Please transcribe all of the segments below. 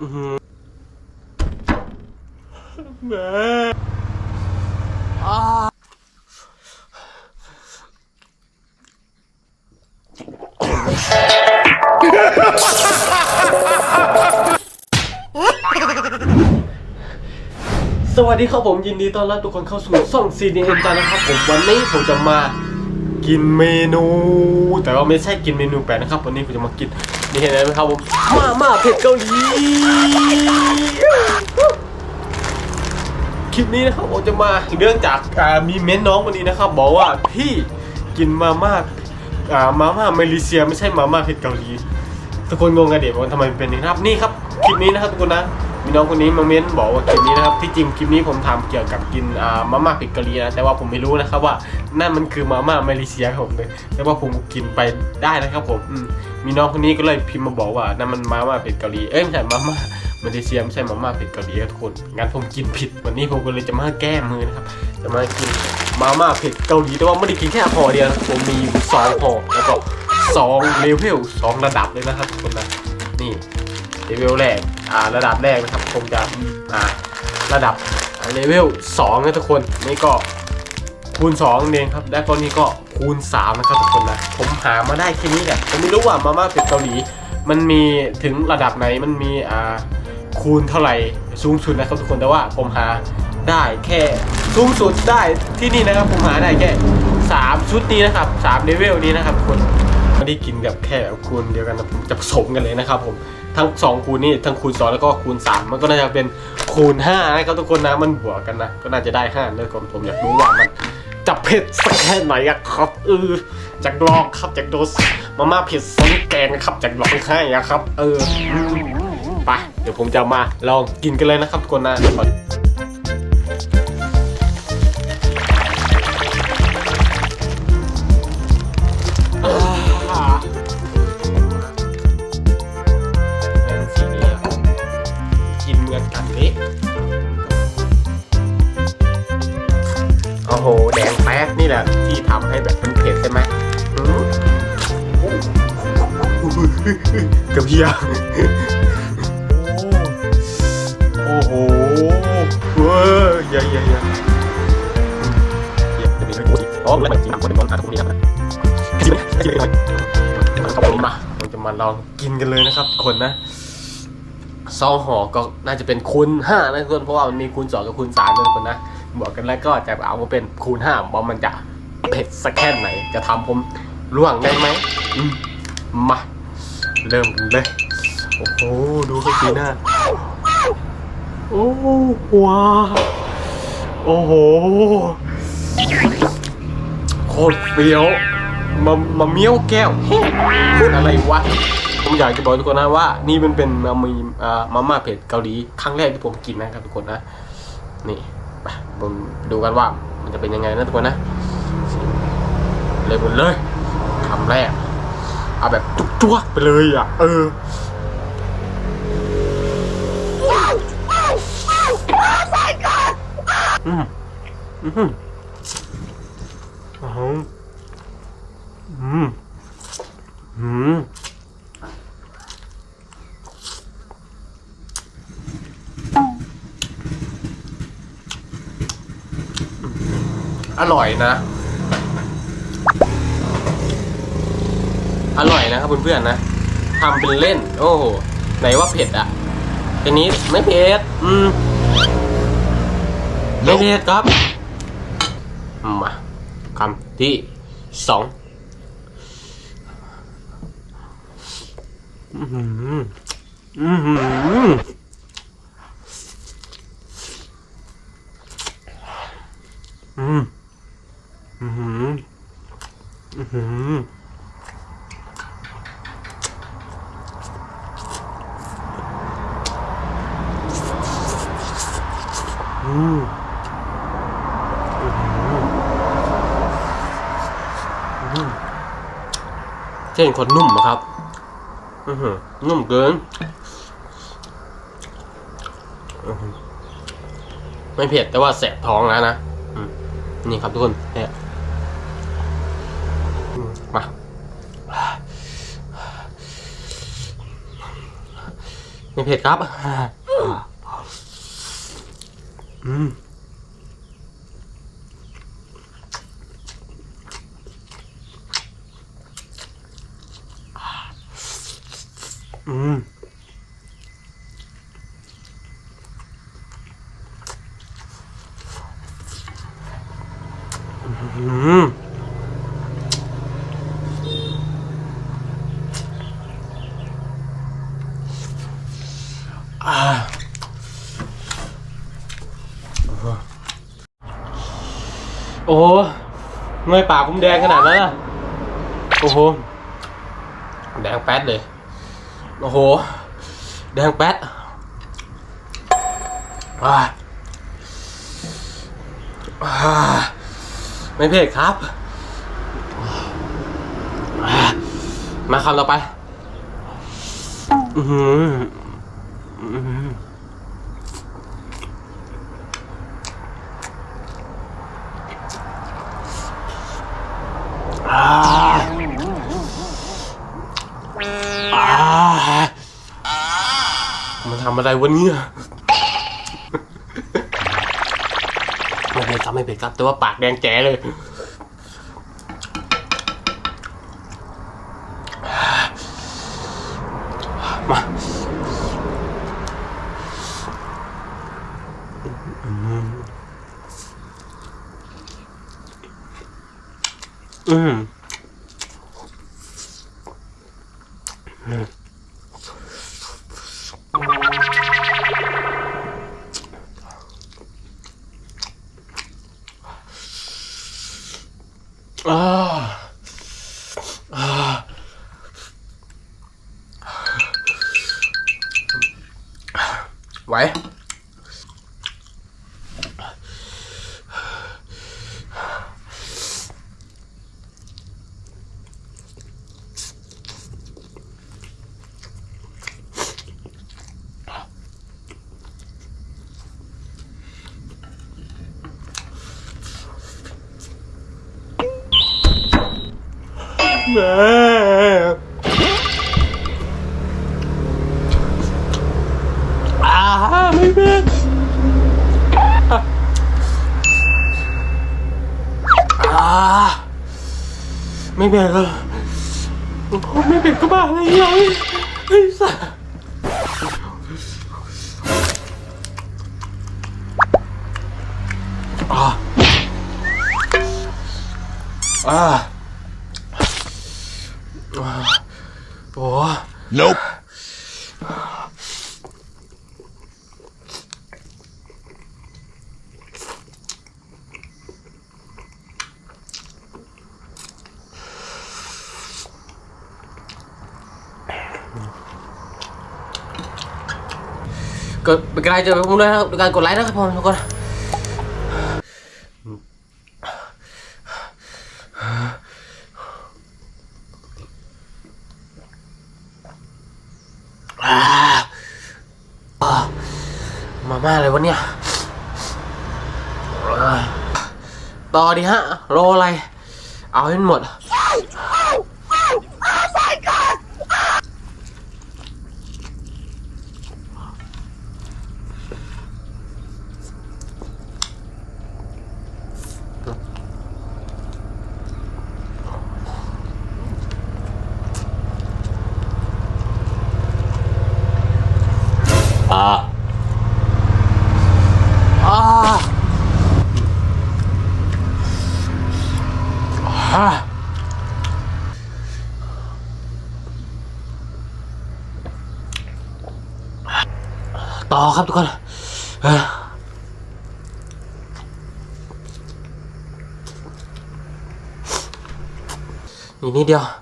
อื้อหือแม่สวัสดีครับผมยินดีต้อนรับทุกคนเข้าสู่ช่อง CDN จานะครับผมวันนี้ผมจะมา กินเมนู แต่ว่าไม่ใช่กินเมนูแปลกนะครับวันนี้ผมจะมากินนี่เห็นไหมครับผมมาม่าเผ็ดเกาหลีคลิปนี้นะครับผมจะมาเรื่องจากมีเม้นน้องคนนี้นะครับ บอกว่าพี่กินมาม่าอ่ามาม่ามาเลเซีย ไม่ใช่มาม่าเผ็ดเกาหลีทุกคนงงกันเดี๋ยวว่าทำไมเป็นอย่างนี้ครับนี่ครับคลิปนี้นะครับทุกคนนะ มีน้องคนนี้มาเม้นบอกว่าคลิปนี้นะครับที่จริงคลิปนี้ผมทำเกี่ยวกับกินอ่ามาม่าเผ็ดเกาหลีนะแต่ว่าผมไม่รู้นะครับว่านั่นมันคือมาม่ามาเลเซียครับผมเลยแต่ว่าผมกินไปได้นะครับผมมีน้องคนนี้ก็เลยพิมพ์มาบอกว่านั่นมันมาม่าเผ็ดเกาหลีเอ้ยไม่ใช่มาม่ามาเลเซียไม่ใช่มาม่าเผ็ดเกาหลีครับทุกคนงั้นผมกินผิดวันนี้ผมก็เลยจะมาแก้มือนะครับจะมากินมาม่าเผ็ดเกาหลีแต่ว่าไม่ได้กินแค่ห่อเดียวผมมีอยู่สองห่อแล้วก็สองเลเวลสองระดับเลยนะครับทุกคนนะนี่ เลเวลแรกอ่าระดับแรกนะครับผมจะอ่าระดับเลเวล2นะทุกคนนี่ก็คูณ2เองครับ แล้วก็นี่ก็คูณ 3 นะครับทุกคนนะผมหามาได้แค่นี้แหละผมไม่รู้ว่ามาม่าเป็ดเกาหลี มันมีถึงระดับไหนมันมีอ่าคูณเท่าไหร่สูงสุดนะครับทุกคนแต่ว่าผมหาได้แค่สูงสุดได้ที่นี่นะครับผมหาได้แค่3ชุดนี้นะครับ3เลเวลนี้นะครับทุกคน ไม่ได้กินแบบแค่คูณเดียวกันนะผมจะผสมกันเลยนะครับผมทั้ง 2 คูณนี่ทั้งคูณ 2 แล้วก็คูณ 3 มันก็น่าจะเป็นคูณ5นะครับทุกคนนะมันบวกกันนะก็น่าจะได้5เลยก่อนผมอยากรู้ว่ามันจะเผ็ดสักแค่ไหนอะครับเออจากลองครับจากโดสมาม่าเผ็ดซอสแกงนะครับจากลองให้อะครับ เออไปเดี๋ยวผมจะมาลองกินกันเลยนะครับทุกคนนะ กับเพียโอ้โหเว้ยใหญ่ใหญ่ใหญ่จะมีไม่พูดอีกอ๋อไม่จริงๆคนเป็นคนทานทุกคนนี้นะคิดไม่คิดไม่ขอบคุณมาเราจะมาลองกินกันเลยนะครับทุกคนนะซองห่อก็น่าจะเป็นคูณห้านะทุกคนเพราะว่ามันมีคูณสองกับคูณสามนะทุกคนนะบอกกันแล้วก็จะเอามาเป็นคูณห้าว่ามันจะเผ็ดสักแค่ไหน จะทำผมล่วงได้ไหมอืมมา เริ่มเลยโอ้โห ดูเขาสีหน้า โอ้ว้าวโอ้โห โคตรเปรี้ยวมามาเมี้ยวแก้วพูดอะไรวะ ผมอยากจะบอกทุกคนนะว่า นี่มันเป็นมามีอ่ามาม่าเผ็ดเกาหลีครั้งแรกที่ผมกินนะครับทุกคนนะ นี่ไปผมดูกันว่ามันจะเป็นยังไงนะทุกคนนะ เลยหมดเลยคำแรก เอาแบบจุกจ้วกไปเลยอะ เอออืมอืมอืมอืมอืมอร่อยนะ อร่อยนะครับเพื่อนๆนะทำเป็นเล่น โอ้โหไหนว่าเผ็ดอะทีนี้ไม่เผ็ดอืมไม่เผ็ดครับมาคำที่สองอือหืออือหืออืมอือหืออือหืออืม เส้นคนนุ่มอะครับ อือหือนุ่มเกิน ไม่เผ็ดแต่ว่าแสบท้องแล้วนะนี่ครับทุกคนเนี่ยมาไม่เผ็ดครับ อืมอืม อืม อ่า โอ้โห เงยปากผมแดงขนาดนั้นอะ โอ้โห แดงแป๊ดเลย โอ้โห แดงแป๊ดอ่าไม่เผ็ดครับ มาคำต่อไป อือหืออื้ำอะไรวะเนี่ยไม่เผ็ดครับไม่เผ็ดครับ แต่ว่าปากแดงแจ๋เลย มาอืม ไหวแม่อ่าไม่เป็น อ่าไม่เป็นเลยผมไม่เป็นก็บ้าอะไรอย่างนี้ไอ้สัสอ่าอ่าโอ้ Nope. กดเป็นกำลังใจให้ผมด้วยนะครับด้วยการกดไลค์นะครับผมทุกคนอ่าอ่ามาม่าอะไรวะเนี่ย ต่อดิฮะรออะไร เอาให้หมด อ่าอ่าอ่า ต่อครับทุกคนอีกนิดเดียว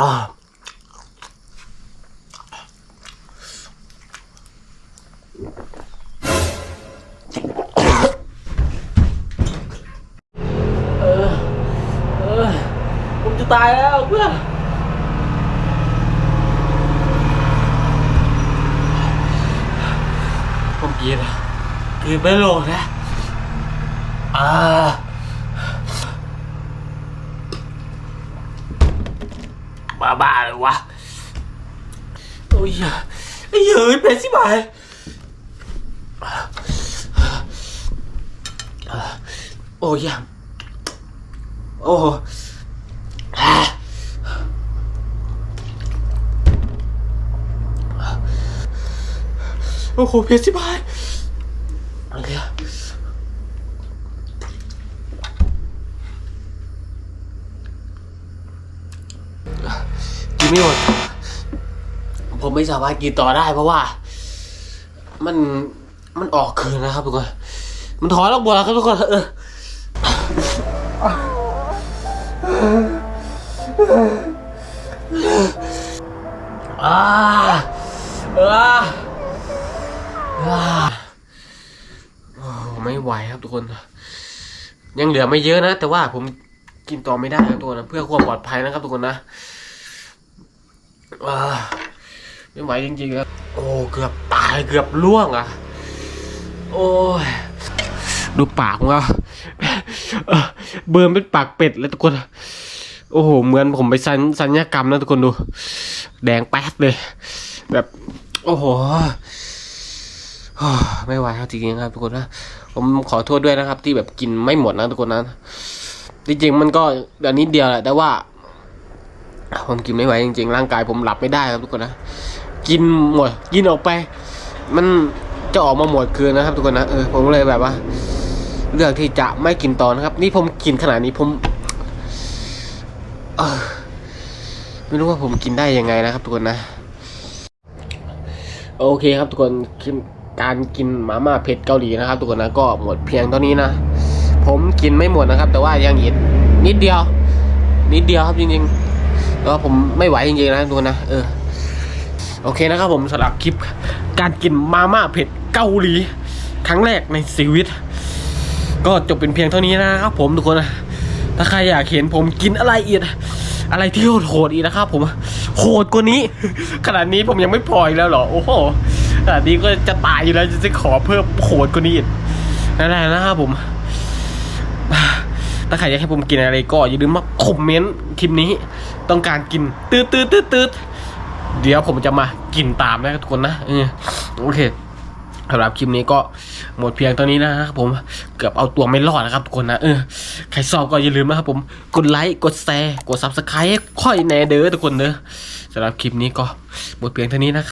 อ่เออ เออ ผมจะตายแล้วเพื่อนผมกินคือไม่ลงนะ อ่า บ้าบ้าเลยวะโอ้ยไอ้เหี้ยเป็นสิบายโอ้ยโอ้โอ้โหเพชรสิบายอะไรอะ นไม่หมด ผมไม่สามารถกินต่อได้เพราะว่า มันมันออกคืนนะครับทุกคน มันถอนออกหมดแล้วครับทุกคนเอออ่าอ่าอ่าโอ้ไม่ไหวครับทุกคน ยังเหลือไม่เยอะนะ แต่ว่าผมกินต่อไม่ได้ครับทุกคนนะเพื่อความปลอดภัยนะครับทุกคนนะ ไม่ไหวจริงๆครับโอ้เกือบตายเกือบล่วงอะ โอ้ยดูปากของเราเออเบิร์นเป็นปากเป็ดเลยทุกคน โอ้โห เหมือนผมไปสัญสัญญกรรมนะทุกคนดู แดงแป๊ดเลย แบบ โอ้โหไม่ไหวครับจริงๆครับทุกคนนะ ผมขอโทษด้วยนะครับ ที่แบบกินไม่หมดนะทุกคนนะ จริงๆมันก็เดี๋ยวนิดเดียวแหละแต่ว่า ผมกินไม่ไหวจริงๆ ร่างกายผมหลับไม่ได้ครับทุกคนนะ กินหมด กินออกไป มันจะออกมาหมดคืนนะครับ ทุกคนนะ เออ ผมเลยแบบว่า เลือกที่จะไม่กินต่อนะครับ นี่ผมกินขนาดนี้ผม เออ ไม่รู้ว่าผมกินได้ยังไงนะครับ ทุกคนนะ โอเคครับทุกคนกินการกินมาม่าเผ็ดเกาหลีนะครับ ทุกคนนะ ก็หมดเพียงเท่านี้นะ ผมกินไม่หมดนะครับ แต่ว่ายังอีกนิดเดียว นิดเดียวครับจริงๆ แล้วผมไม่ไหวจริงๆนะทุกคนนะเออโอเคนะครับผมสำหรับคลิป การกินมาม่าเผ็ดเกาหลี ครั้งแรกในชีวิต ก็จบเป็นเพียงเท่านี้นะครับผมทุกคนนะถ้าใครอยากเห็นผมกินอะไรอีกอะไรที่โหดๆอีกนะครับผมโหดกว่านี้ ขนาดนี้ผมยังไม่พออีกแล้วเหรอโอ้โหขนาดนี้ก็จะตายอยู่แล้วจะจะขอเพิ่มโหดกว่านี้อีกนั่นแหละนะครับผม ถ้าใครอยากให้ผมกินอะไรก็อย่าลืมมาคอมเมนต์คลิปนี้ต้องการกินตืดตืดตืดตืดเดี๋ยวผมจะมากินตามนะทุกคนนะเออโอเคสำหรับคลิปนี้ก็หมดเพียงเท่านี้นะครับผมเกือบเอาตัวไม่รอดนะครับทุกคนนะเออใครชอบก็อย่าลืมนะครับผมกดไลค์กดแชร์กดซับสไครต์ค่อยแน่เด้อทุกคนเด้อสำหรับคลิปนี้ก็หมดเพียงเท่านี้นะครับ